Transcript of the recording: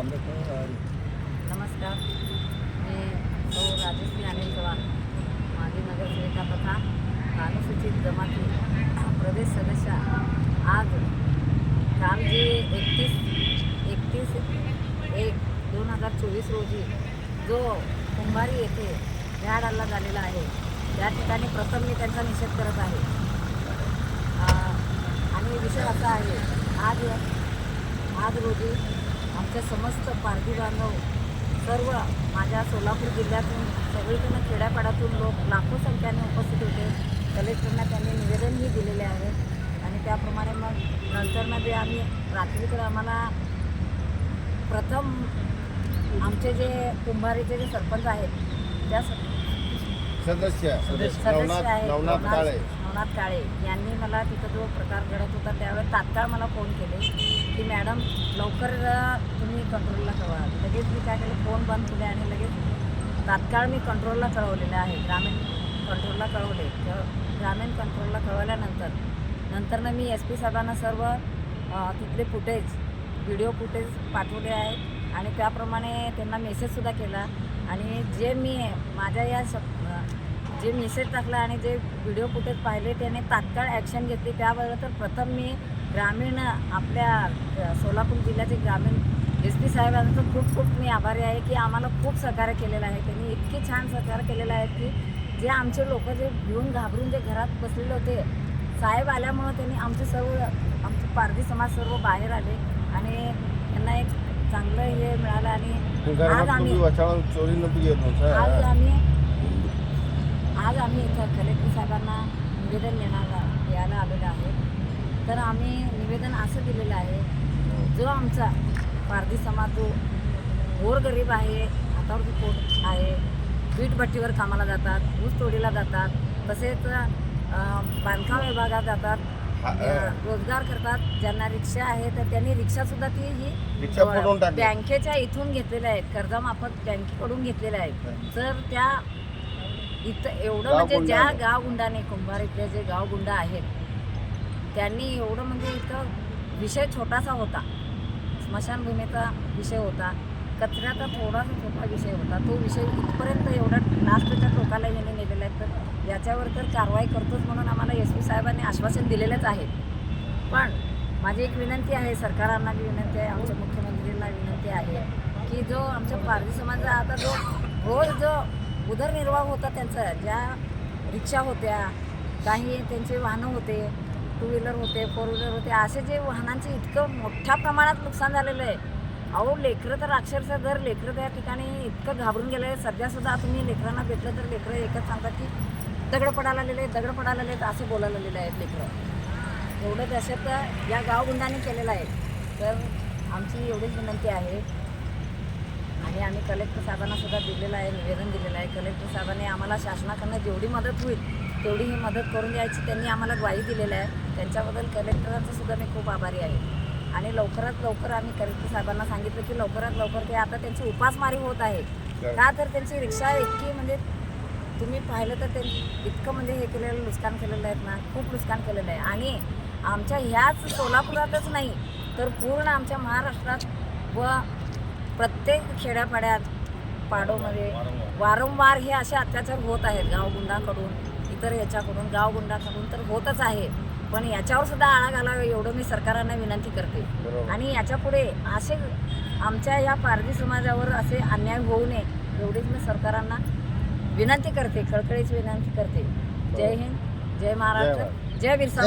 नमस्कार. मी सौ राजश्री अनिल चव्हाण. माजी नगरसेविका तथा अनुसूचित जमाती प्रदेश सदस्य. आज रामजी एकतीस एकतीस एक दोन हजार चोवीस रोजी जो कुंभारी येथे झाड हल्ला झालेला आहे. त्या ठिकाणी प्रथम मी त्यांचा निषेध करत आहे. आणि विषय असा आहे आज आज रोजी आमचे समस्त पारधी बांधव सर्व माझ्या सोलापूर जिल्ह्यातून सगळीकडनं खेड्यापाड्यातून लोक लाखो संख्येने उपस्थित होते. कलेक्टरना त्यांनी निवेदनही दिलेले आहे. आणि त्याप्रमाणे मग नंतरनं जे आम्ही रात्री तर आम्हाला प्रथम आमचे जे कुंभारीचे जे सरपंच आहेत त्या सदस्य. सदस्य नवनाथ आहे काळे यांनी मला तिथं जो प्रकार घडत होता त्यावेळेस तात्काळ मला फोन केले की मॅडम लवकर तुम्ही कंट्रोलला कळवा लगेच मी काय केलं फोन बंद केले आणि लगेच तात्काळ मी कंट्रोलला कळवलेलं आहे. ग्रामीण कंट्रोलला कळवले. ग्रामीण कंट्रोलला कळवल्यानंतर नंतरनं मी एस पी साहेबांना सर्व तिथले फुटेज व्हिडिओ फुटेज पाठवले आहेत आणि त्याप्रमाणे त्यांना मेसेजसुद्धा केला. आणि जे मी माझ्या या शब जे मेसेज टाकला आणि जे व्हिडिओ फुटेज पाहिले त्याने तात्काळ ॲक्शन घेतली. त्यावेळेला तर प्रथम मी ग्रामीण आपल्या सोलापूर जिल्ह्याचे ग्रामीण एस पी साहेबांचं खूप खूप मी आभारी आहे की आम्हाला खूप सहकार्य केलेलं आहे. त्यांनी इतके छान सहकार्य केलेलं आहे की जे आमचे लोक जे भिवून घाबरून जे घरात बसलेले होते साहेब आल्यामुळं त्यांनी आमचे सर्व आमचे पारधी समाज सर्व बाहेर आले आणि त्यांना एक चांगलं हे मिळालं आणि आज आम्ही आज आम्ही आज आम्ही इथं कलेक्टर साहेबांना निवेदन देणार द्यायला आलेलं आहे. तर आम्ही निवेदन असं दिलेलं आहे जो आमचा पारधी समाज जो गोरगरीब आहे हातावरती पोट आहे वीटभट्टीवर कामाला जातात ऊस तोडीला जातात तसेच बांधकाम विभागात जातात रोजगार करतात ज्यांना रिक्षा आहे तर त्यांनी रिक्षासुद्धा ती ही. बँकेच्या इथून घेतलेल्या आहेत कर्जमाफत बँकेकडून घेतलेल्या आहेत. तर त्या इथं एवढं म्हणजे ज्या गुंडाने. गाव गुंडाने कुंभार इथले जे गाव गुंड आहेत त्यांनी एवढं म्हणजे इथं विषय छोटासा होता. स्मशानभूमीचा विषय होता. कचऱ्याचा थोडासा छोटा विषय होता. तो विषय इथपर्यंत एवढा लास्टच्या टोकाला यांनी नेलेला आहे. तर याच्यावर तर कारवाई करतोच म्हणून आम्हाला एस पी साहेबांनी आश्वासन दिलेलंच आहे. पण माझी एक विनंती आहे सरकारांना विनंती आहे आमच्या मुख्यमंत्रींना विनंती आहे की जो आमच्या पारधी समाजाचा आता जो रोज जो उदरनिर्वाह होता त्यांचा. ज्या रिक्षा होत्या काही त्यांचे वाहनं होते टू व्हीलर होते फोर व्हीलर होते असे जे वाहनांचे इतकं मोठ्या प्रमाणात नुकसान झालेलं आहे. अहो लेकरं तर अक्षरशः जर लेकरं त्या ठिकाणी इतकं घाबरून गेलं आहे सध्यासुद्धा तुम्ही लेकरांना भेटलं तर लेकरं एकच सांगतात की दगड पडायला आलेले आहेत दगड पडायला आलेले असे बोलायला आलेले आहेत लेकरं. एवढं दहशत या गावगुंडाने केलेलं आहे. तर आमची एवढीच विनंती आहे. आम्ही कलेक्टर साहेबांना सुद्धा दिलेलं आहे निवेदन दिलेलं आहे. कलेक्टर साहेबांनी आम्हाला शासनाकडनं जेवढी मदत होईल तेवढी ही मदत करून द्यायची त्यांनी आम्हाला ग्वाही दिलेलं आहे. त्यांच्याबद्दल कलेक्टरांचं सुद्धा मी खूप आभारी आहे. आणि लवकरात लवकर आम्ही कलेक्टर साहेबांना सांगितलं की लवकरात लवकर ते आता त्यांची उपासमारी होत आहे. का तर त्यांची रिक्षा इतकी म्हणजे तुम्ही पाहिलं तर ते इतकं म्हणजे हे केलेलं नुकसान केलेलं आहे ना खूप नुकसान केलेलं आहे. आणि आमच्या ह्याच सोलापुरातच नाही तर पूर्ण आमच्या महाराष्ट्रात व प्रत्येक खेड्यापाड्यात पाडोमध्ये वारंवार हे असे अत्याचार होत आहेत गावगुंडाकडून इतर याच्याकडून गावगुंडाकडून तर होतच आहे. पण याच्यावर सुद्धा आळा घालावा एवढं मी सरकारांना विनंती करते. आणि याच्यापुढे असे आमच्या या पारधी समाजावर असे अन्याय होऊ नये एवढीच मी सरकारांना विनंती करते कळकळीची विनंती करते. जय हिंद जय महाराष्ट्र जय बिरसा